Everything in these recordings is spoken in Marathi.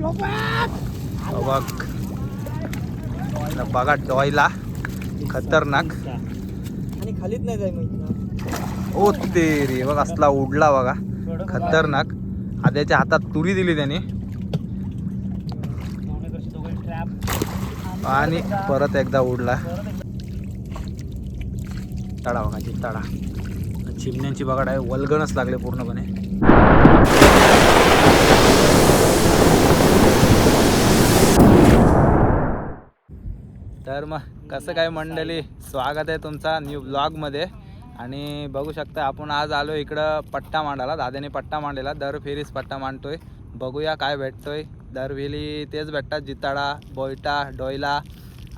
बघ. बघा डॉयला. खतरनाक. आणि खालीच नाही जाय ओ ते रे बघ असला उडला बघा. खतरनाक. आद्याच्या हातात तुरी दिली त्याने. आणि परत एकदा उडला. तडा बघा तडा. चिमण्यांची बघा आहे वल्गणच लागले पूर्णपणे. तर मग कसं काय मंडळी? स्वागत आहे तुमचा न्यू ब्लॉगमध्ये. आणि बघू शकता आपण आज आलो इकडं पट्टा मांडायला दादाने पट्टा मांडलेला दर फेरीच पट्टा मांडतोय. बघूया काय भेटतोय. दरवेळी तेच भेटतात जिताडा बोयटा डोयला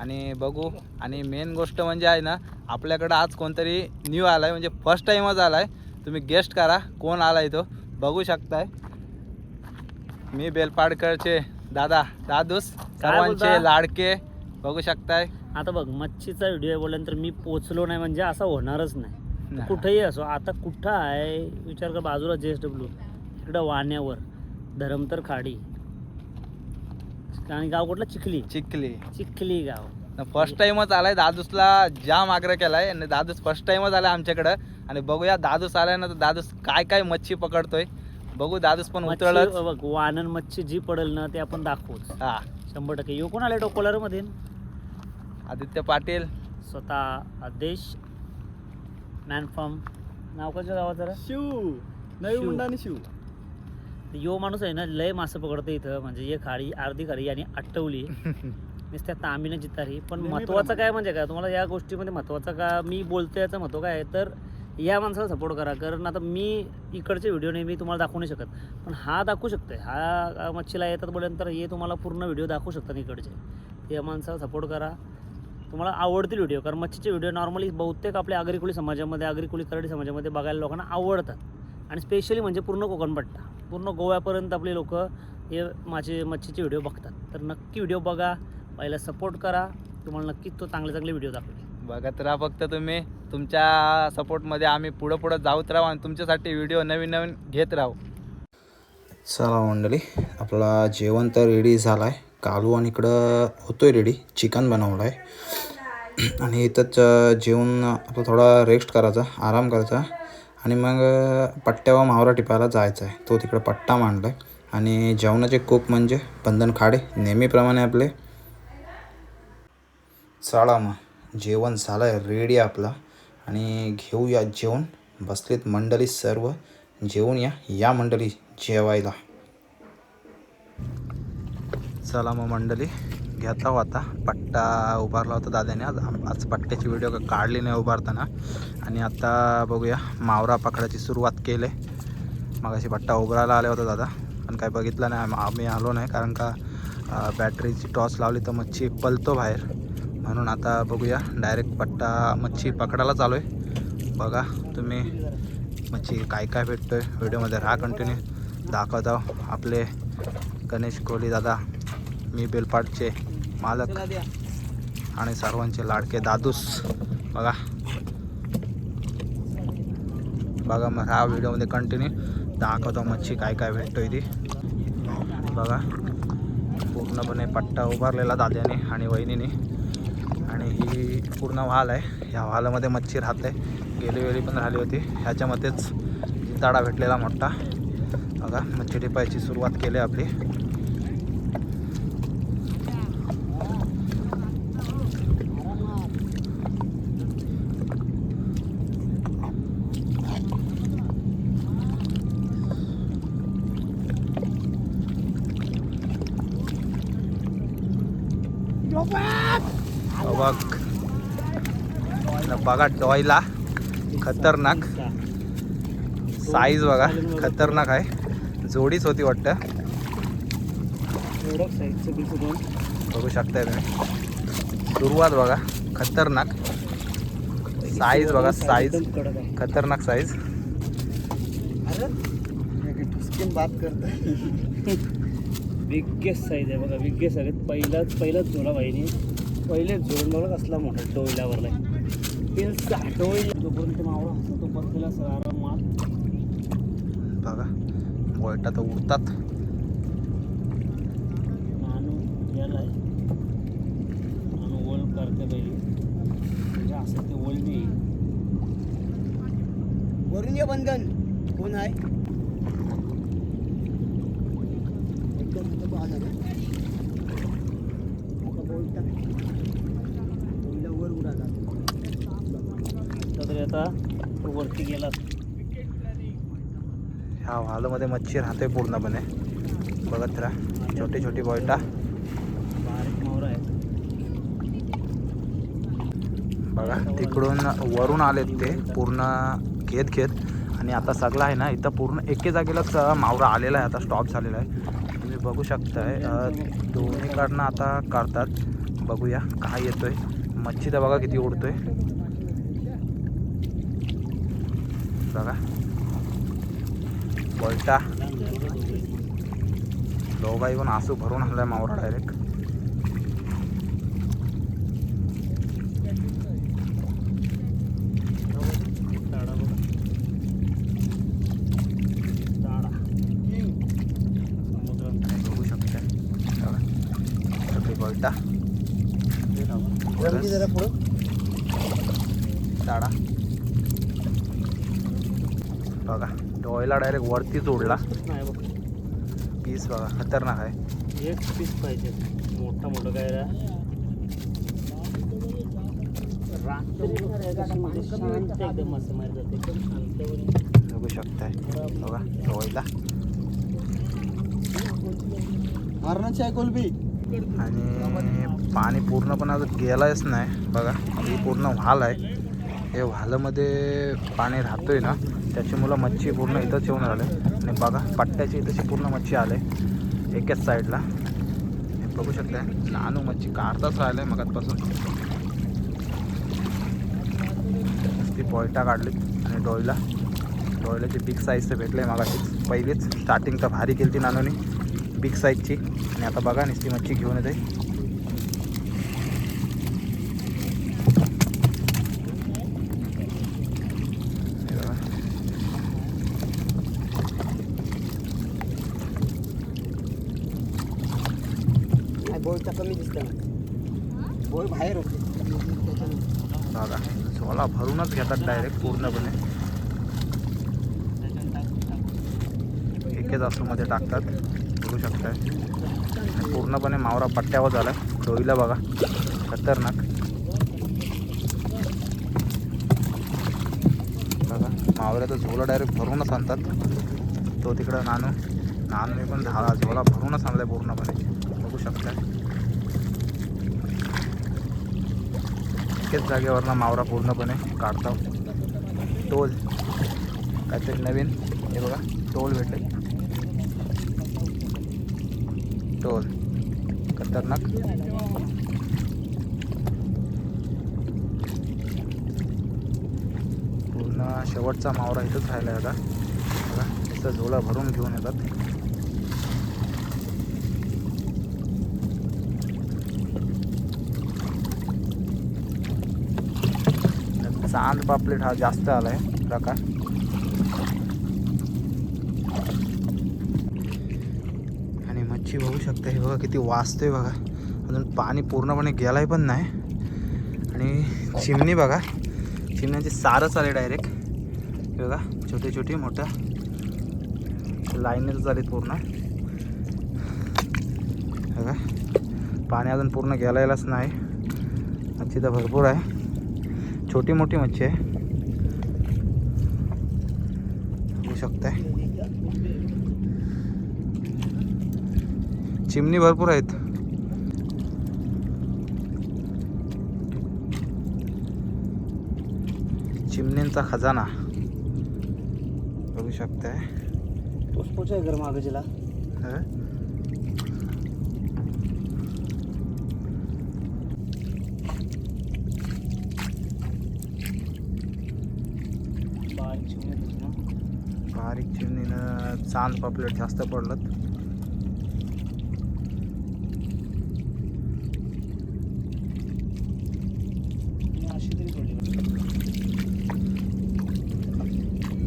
आणि बघू आणि मेन गोष्ट म्हणजे आहे ना आपल्याकडं आज कोणतरी न्यू आला आहे म्हणजे फर्स्ट टाईमच आला आहे तुम्ही गेस्ट करा कोण आला आहे तो. बघू शकताय. मी बेलपाडकरचे दादा दादूस सर्वांचे? लाडके. बघू शकताय. आता बघ मच्छीचा व्हिडिओ बोलल्यानंतर मी पोचलो नाही म्हणजे असं होणारच नाही. कुठेही असो आता कुठं आहे विचार कर बाजूला जे एस डब्ल्यू इकडं वाण्यावर धरमतर खाडी. आणि गाव कुठलं? चिखली. चिखली. चिखली गाव. फर्स्ट टाइमच आलाय दादूसला जाम आग्रह केलाय. आणि दादूस फर्स्ट टाइमच आलाय आमच्याकडं. आणि बघूया दादूस आलाय ना तर दादूस काय काय मच्छी पकडतोय. बघू दादूस पण मच्छी उतरलच. बघ वानन मच्छी जी पडेल ना ते आपण दाखवूच. हा. शंभर टक्के. येऊ कोण आले डोकोलरमध्ये आदित्य पाटील. स्वतः आदेश. मॅन फॉर्म नाव कसं गावात जरा? शिव. नवी शिव. मुंडा आणि शिव यो माणूस आहे ना लय मासं पकडतो इथं. म्हणजे एक खाडी अर्धी खाडी आणि आटवली नुसत्या तांबीने जितारी. पण नेहमी महत्वाचं प्रमाणे. काय म्हणजे काय? तुम्हाला या गोष्टीमध्ये महत्वाचं का? मी बोलतो याचं महत्त्व काय आहे? तर या माणसाला सपोर्ट करा. कारण आता मी इकडचे व्हिडिओ नेहमी तुम्हाला दाखवू नाही शकत. पण हा दाखवू शकतोय. हा मच्छीला येतात बोलल्यानंतर हे तुम्हाला पूर्ण व्हिडिओ दाखवू शकतात इकडचे. या माणसाला सपोर्ट करा. तुम्हाला आवडतील व्हिडिओ कारण मच्छीचे व्हिडिओ नॉर्मली बहुतेक आपल्या आगरीकुली समाजामध्ये आगरीकुली कराडी समाजामध्ये बघायला लोकांना आवडतात. आणि स्पेशली म्हणजे पूर्ण कोकणपट्टा पूर्ण गोव्यापर्यंत आपले लोक हे माझे मच्छीचे व्हिडिओ बघतात. तर नक्की व्हिडिओ बघा पहिला सपोर्ट करा. तुम्हाला नक्कीच तो चांगले चांगले व्हिडिओ दाखवेल. बघत राहा फक्त तुम्ही तुमच्या सपोर्टमध्ये आम्ही पुढं पुढं जाऊत राहू आणि तुमच्यासाठी व्हिडिओ नवीन नवीन घेत राहू. चला मंडळी आपला जेवण तर रेडी झाला आहे कालू आणि इकडं होतो आहे रेडी चिकन बनवलं आहे आणि इथंच जेवून आपला थोडा रेस्ट करायचा आराम करायचा. आणि मग पट्ट्यावर मावरा टिपायला जायचा आहे तो तिकडं पट्टा मांडला आहे आणि जेवणाचे कुक म्हणजे बंधन खाडे नेहमीप्रमाणे आपले. चला मग जेवण झालं आहे रेडी आपला. आणि घेऊया जेवण. बसलेत मंडळी सर्व. जेवून या या मंडळी जेवायला. चला मग मंडळी घेता हो आता. पट्टा उभारला होता दादाने. आज आज पट्ट्याची व्हिडिओ काढली नाही उभारताना. आणि आता बघूया मावरा पकडायची सुरुवात केली. मग अशी पट्टा उभारायला आले होता दादा. पण काय बघितलं नाही. आम्ही आलो नाही कारण का बॅटरीची टॉर्च लावली तर मच्छी पलतो बाहेर. म्हणून आता बघूया डायरेक्ट पट्टा मच्छी पकडायला चालू आहे. बघा तुम्ही मच्छी काय काय भेटतो आहे व्हिडिओमध्ये राहा कंटिन्यू दाखवत आहो आपले गणेश कोहली दादा. मी बेलपाटचे मालक. आणि सर्वांचे लाडके दादूस. बघा. बघा मग ह्या व्हिडिओमध्ये कंटिन्यू दाखवतो मच्छी काय काय भेटतोय ती. बघा. पूर्णपणे पट्टा उभारलेला दाद्याने आणि वहिनीने. आणि ही पूर्ण वाल आहे. ह्या वालामध्ये मच्छी राहते. गेली वेळी पण राहिली होती. ह्याच्यामध्येच जिताडा भेटलेला मोठा. बघा मच्छी टिपायची सुरुवात केली आपली. बघ बघा डॉयला खतरनाक साईज बघा खतरनाक आहे. जोडीच होती वाटतं. बघू शकताय तुम्ही. सुरुवात बघा खतरनाक. साईज बघा साईज खतरनाक साईज बात करते बिग्गेस्ट साईज आहे बघा बिग्गेस्ट आहे. पहिलाच पहिलाच झोला बाईने पहिले झोल बघा कसला मोठा डोईल्यावरला पिन साठवली जोपर्यंत मावळा असतो तो बसलेला सगळा माल. बघा वळटा तर उडतात. ओल्ड करते पहिली म्हणजे असं ते ओल्ड बी वरून ये बंधन. कोण आहे एकदम मोठं पाहत आहे ना. आता बोलता बोलला वर उडाला तरी आता तो वरती गेला हा वालमध्ये मच्छी राहते पूर्णपणे. बघत राहा. छोटी छोटी बोयटा. बघा तिकडून वरून आलेत ते पूर्ण घेत घेत आणि आता सगळं आहे ना इथं पूर्ण एके जागेलाच मावरा आलेला आहे आता स्टॉप झालेला आहे. तुम्ही बघू शकताय दोन्हीकडनं आता काढतात बघूया काय येतोय. मच्छी तर बघा किती उडतोय. बघा. बोलटा दोघाही पण आसू भरून आणलाय मावरा डायरेक्ट टाळा. बघा. डोळ्याला डायरेक्ट वरतीच उडला नाही बघ पीस बघा खतरनाक आहे. एक पीस पाहिजे. मोठा मोठा काय रा? रात्री शांत एकदम मासेमारी जाते एकदम शांत बघू शकताय. बघा डोळ्याला. मारणाची आहे कोलबी. आणि पाणी पूर्णपणे अजून गेलायच नाही. बघा ही पूर्ण व्हाल आहे हे व्हालमध्ये पाणी राहतोय ना त्याच्यामुळं मच्छी पूर्ण इथंच येऊन राहिले. आणि बघा पट्ट्याची इथंची पूर्ण मच्छी आले एकाच साईडला हे बघू शकते नानू मच्छी काढताच राहिले मगातपासून. ती पॉयटा काढली आणि डोईला. डोईलाची बिग साईजचं भेटले मगाशीच. पहिलीच स्टार्टिंग तर भारी केली ती नानूनी बिग साईजची आणि आता बघा नुसती मच्छी घेऊन येते हे बघा. काय कमी दिसतं बोल बाहेर होते. दादा बघा झोला भरूनच घेतात डायरेक्ट पूर्णपणे. एकेच आसूमध्ये टाकतात. बघू शकताय. पूर्णपणे मावरा पट्ट्यावर झाला डोईला बघा. खतरनाक. बघा मावऱ्याचा झोला डायरेक्ट भरूनच आणतात. तो तिकडं नानू. नानू पण झाला. झोला भरूनच आणलाय पूर्णपणे. बघू शकताय. एकेच जागेवरनं मावरा पूर्णपणे काढतो टोल. काहीतरी नवीन. हे बघा टोल भेटले. टोल. खतरनाक. पूर्ण शेवटचा मावरा इथंच राहिला आहे आता. बघा नुसतं झोला भरून घेऊन येतात. चांद पापलेट हा जास्त आला आहे प्रकार. आणि मच्छी बघू शकता हे बघा किती वाचतोय बघा. अजून पाणी पूर्णपणे गेलाय पण नाही. आणि चिमणी बघा. चिमण्यांची सारच आले डायरेक्ट हे बघा छोटे छोटे मोठ्या लाईनच आले पूर्ण. हे बघा. पाणी अजून पूर्ण गेलायलाच नाही. मच्छी तर भरपूर आहे. छोटी मोठी मच्छी आहे. बघू शकताय. चिमणी भरपूर आहेत. चिमण्यांचा खजाना. बघू शकताय. तोच पोच आहे घर मागजीला हं? बारीक चिमणी होती ना बारीक चांद पापलेट जास्त पडलं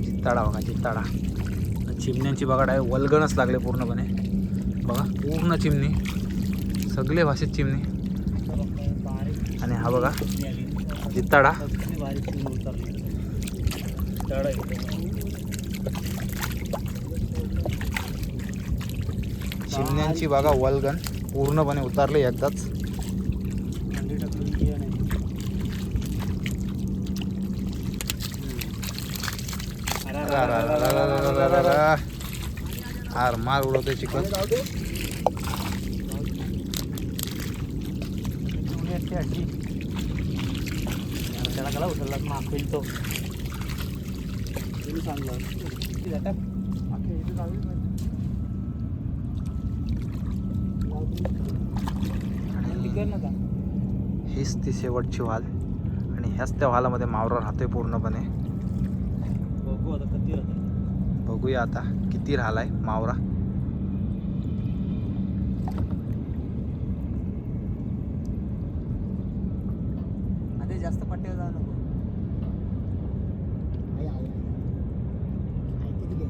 जित्ताडा बघा जित्ताडा. चिमण्यांची बघा डाय वल्गणच लागले पूर्णपणे. बघा पूर्ण चिमणी. सगळे भाषेत चिमणी. आणि हा बघा चिमणी चिमण्यांची बागा वलगन पूर्णपणे उतारले एकदाच. आर मार उडवते चिकन उचलला तो हीच ती शेवटची वाल आणि ह्याच त्या वालामध्ये मावरा राहतोय पूर्णपणे. बघू आता कधी होतं बघूया आता किती राहिलाय मावरा आधी जास्त पट्ट्यावर जाऊ नको आई, आई, आई. आई, किती घे?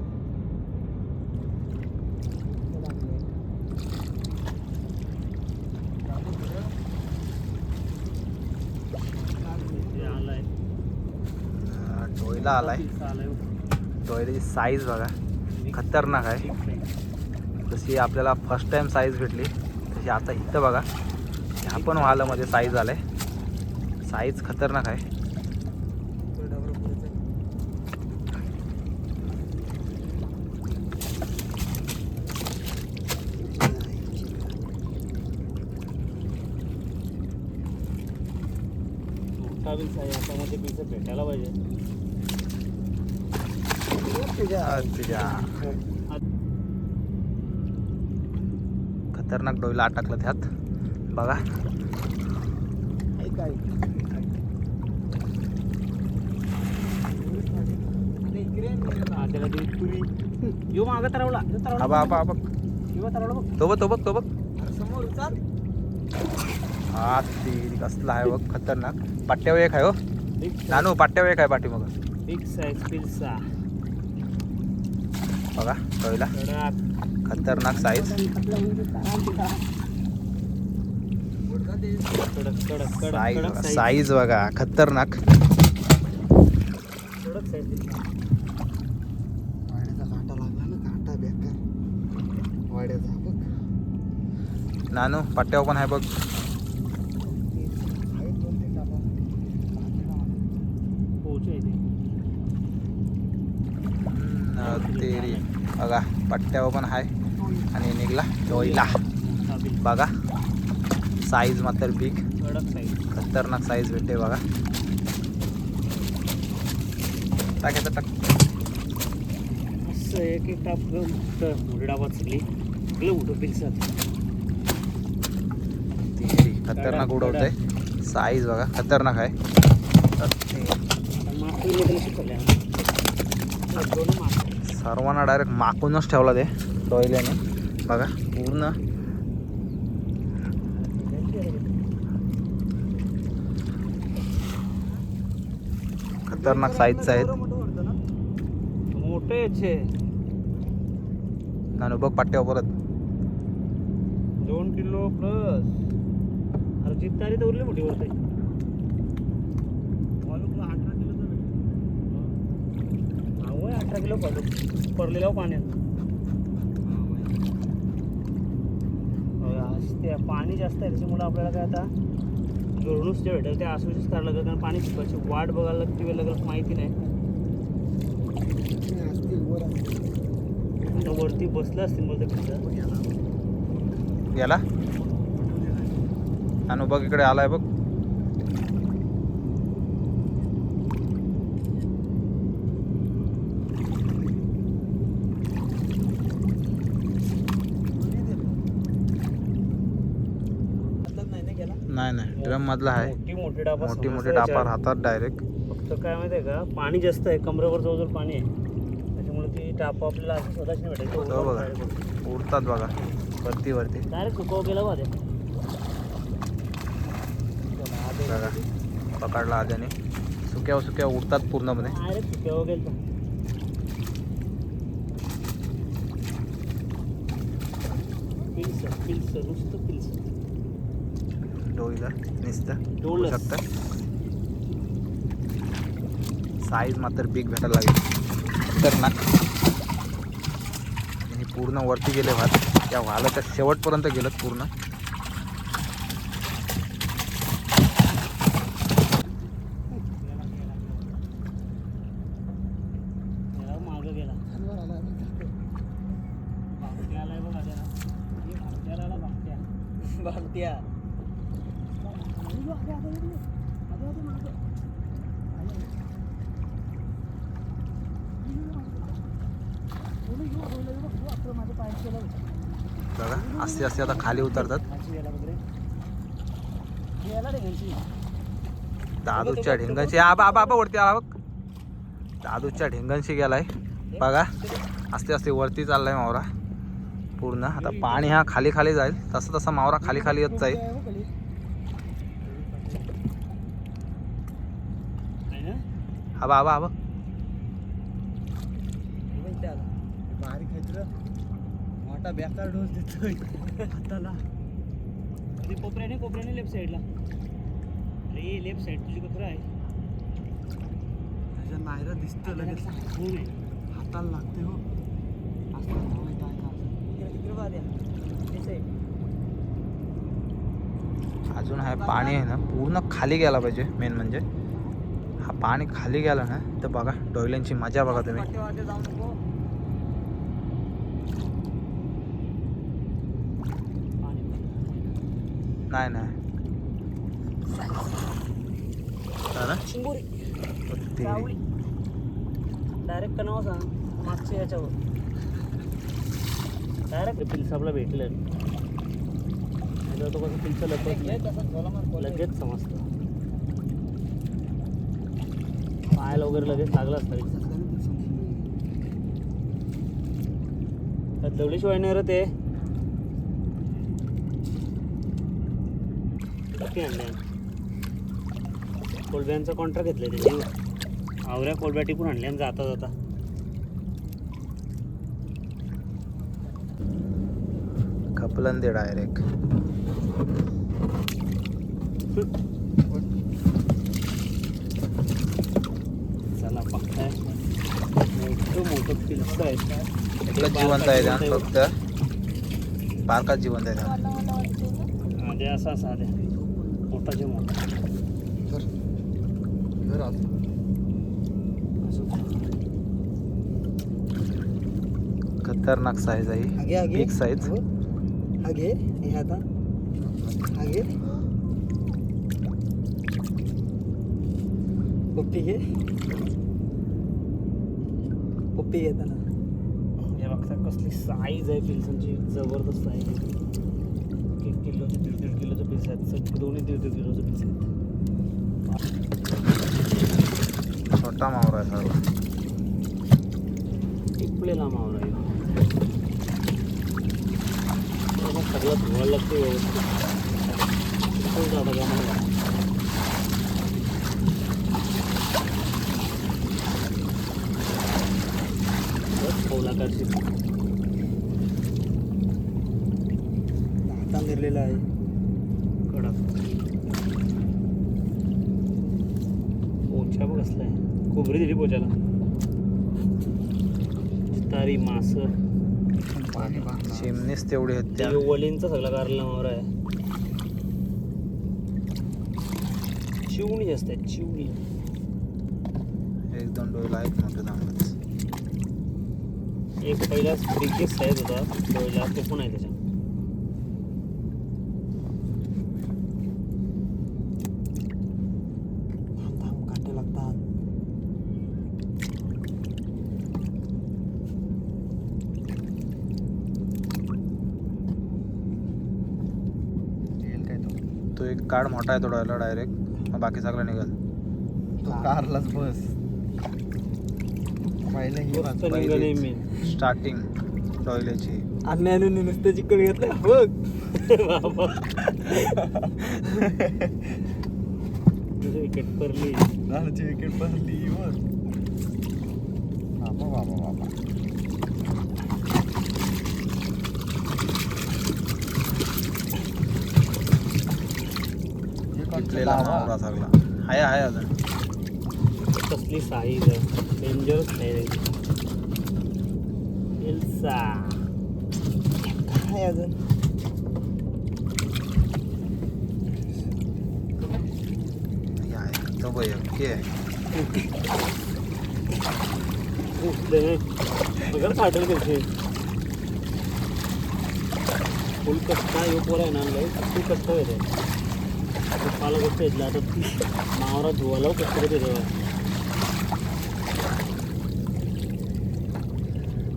इथं लागलंय. जाऊ दे पुढं. ते आलाय. आलाय. डोयल्याची साईज बघा. खतरनाक आहे. जशी आपल्याला फर्स्ट टाइम साईज भेटली तशी आता इथं बघा. ह्या पण वालामध्ये साईज आलाय. साईज खतरनाक आहे पुढं डबरं पुढं चल. मोठा पिस्सा आहे याच्यामध्ये पिस्सा भेटायला पाहिजे तुझ्या तुझ्या खतरनाक डोईला अटकलं त्यात बघा. ऐक ऐक यो मागं तरवला यो तरवला आबा आबा आबा बघ. तो बघ तो बघ तो बघ. समोर चाल हा ती कसला आहे बघ खतरनाक. पाट्यावर एक आहे हो. बिग नानू पाट्यावर एक आहे पाठी मग बिग साईज पिल्सा बघा खतरनाक साईज साईज बघा खतरनाक. नानू पट्ट्या पण आहे बघ. तेरी. बघा पट्ट्यावर पण आहे आणि निघला बिग बघा साईज मात्र बिग खतरनाक साईज भेटते बघा. टाकायचं टाक. एक एक टाप मोठं खतरनाक उडवते साईज बघा खतरनाक आहे. माफीमध्ये शिकवल्या दोन माफ सर्वांना डायरेक्ट माकूनच ठेवला ते डोयल्याने बघा पूर्ण. खतरनाक साईजचं आहेत. मोठं नानू बघ पाट्यावर परत. दोन किलो प्लस अरे जित्तारी तर उरली मोठी वरते अठरा किलो अठरा किलो पाहिजे पडलेल्या पाण्यात. ते पाणी जास्त आहे त्याच्यामुळे आपल्याला काय आता गळूनच ते भेटेल ते आसूचीच करायला लागेल कारण पाणी शिकवायची वाट बघायला लागते वेळ लागेल माहिती नाही. आता वरती बसलं असतील मला ते याला? गेला बघ इकडे आलाय बघ हातात नाही ना गेला ड्रम मधला आहे. मोठी मोठी डाबा मोठी मोठी डापा. राहतात डायरेक्ट फक्त काय माहिती आहे का पाणी जास्त आहे कमरेवर जवळजवळ पाणी आहे. त्याच्यामुळे ती टापा आपल्याला असं स्वतःच नाही भेटायची हो उडतात बघा. वरती वरती. डायरेक्ट सुकव गेला बघा पकडला आद्याने सुक्या सुक्या उडतात पूर्णपणे. डायरेक्ट सुक्यावर गेलं पिल्स पिल्स नुसतं डोईला नुसतं. बघू शकता साईज मात्र बिग भेटायला लागेल. खतरनाक. आणि पूर्ण वरती गेले भात. त्या वालाच्या शेवटपर्यंत गेलं. पूर्ण त्याला मागं गेला भामट्या आलाय बघा त्याला हे भामट्याला आला, भामट्या. भामट्या बघा असे असे आता खाली उतरतात. दादूच्या ढेंगांशी आबा आबा आबा वरती आबा बघ. दादूच्या ढेंगांशी गेलाय. बघा असते असते वरती चाललाय मावरा. पूर्ण आता पाणी हा खाली खाली जाईल. तसं तसा मावरा खाली खाली येत जाईल आहे ना? आबा आबा आबा बारीक आहे मोठा बेकार डोस देतोय हाताला अरे कोपऱ्याने कोपऱ्याने लेफ्ट साईडला अरे लेफ्ट साईड तुझी कोपरा आहे. त्याच्या नायरा दिसतं लगेच. हो रे. हाताला लागते हो. असं नाही काय अजून आहे पाणी आहे ना पूर्ण खाली गेला पाहिजे मेन म्हणजे. हा पाणी खाली गेला ना तर बघा डोयल्यांची मजा बघा तुम्ही. नाही नाही. डायरेक्ट कनाव सांग? मागच्या याच्यावर. डायरेक्ट पिलसाबला भेटलं तो कसं लपत लगेच समजतं. पायाला वगैरे लगेच लागलं असतं. दवडीशिवाय नाही रे ते. आणले कोलब्यांचा कॉन्ट्रॅक्ट घेतलं त्याची आवऱ्या कोलब्या टिपून आणल्या आणि जाता जाता. खपलन दे डायरेक्ट चला बघताय. मोठं मोठं पिल्स आहे. एकच जिवंत आहे त्या फक्त. बारकाच जिवंत आहे असा आधी मोठाचे मोठा खतरनाक साईज आगे, आहे. आगे. बिग साईज हो. हा. घे हे आता. हा घे पप्पी घे त्याला. हे बघता कसली साईज आहे पिल्सांची. जबरदस्त आहे. एक किलोचे दीड दीड किलोचे पीस आहेत. सगळे दोन्ही दीड दीड किलोचे पीस आहेत. छोटा मावरा आहे सर्व टिपलेला मावरा आहे. सगळं धुवायला लागते व्यवस्थित. जाता का मला कौलाकारची हाता निर्लेला आहे. कडक. पोचा बघ कसला आहे. कोबरी दिली पोचाला तारी मास पाणी बांधला. चिमणीच तेवढी आहेत त्या. वलींचा सगळा कारला आहे. चिवणी जास्त आहे चिवणी. एक दोन डोयला आहेत मोठे चांगलेच एक पहिला बिगेस्ट साईज होता. पहिला तो पण आहे त्याच्या थांब थांब काटे लागतात. येईल काय तो? तो एक कार्ड मोठा आहे तो डोयला डायरेक्ट मग बाकी सगळं निघाल. तो कारलाच बस. पहिलं ही मस्त निघाली. मी. स्टार्टिंग नुसतं चिकन घेतलं. बघ. बाबा. विकेट पडली. रानाची विकेट बघ. बाबा बाबा. बाबा सगळा. आहे आहे अजून. कसली साईज डेंजरस साईज एल्सा काय अजून आहे तो बघ ओके मगर फाटेल कसे फुल कष्ट यो पोर आहे ना किती कष्ट होते पाला गोष्ट येतला आता ती मावरा धुवायला कष्ट होते तेव्हा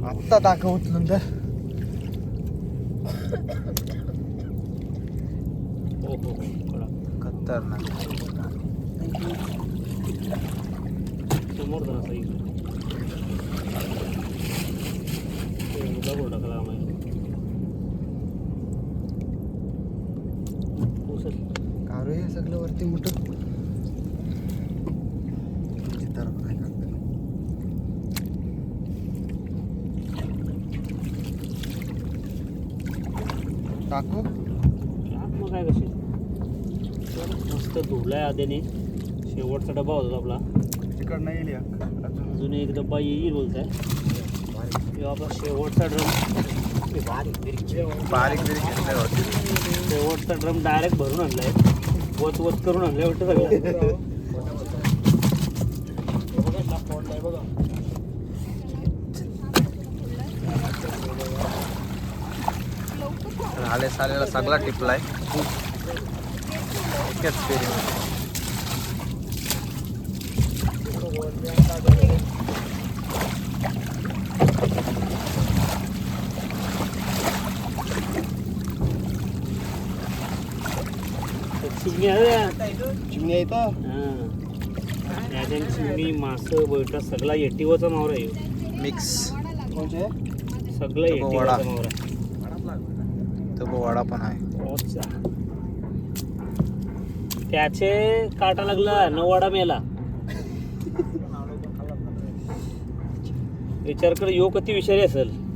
आत्ता दाखव उचलून तर हो हो कळा खतरनाक समोर जरा साईज दगड टाकला आम्हाला उचल. कारू हे सगळं वरती मोठं चितार काय करतं. टाकू. मग काय कशी? मस्त धुलाय आधीने. शेवटचा डबा होता आपला. तिकडनं येईल. अजून एक डब्बा येईल बोलताय. किंवा आपला शेवटचा ड्रम. बारीक बिरीक. शेवटचा ड्रम डायरेक्ट भरून आणलाय. वत वत करून आणलाय वाटतं सगळं. सालेला सगळा टिपलाय चिमण्या येतं चिमणी मासं बैठा सगळा एटीवचा मावरा आहे. मिक्स सगळं. एटीवचा मावरा. तो बघ वडा पण आहे. त्याचे काटा लागला नवाडा मेला. विचार कर यो किती विषारी असेल.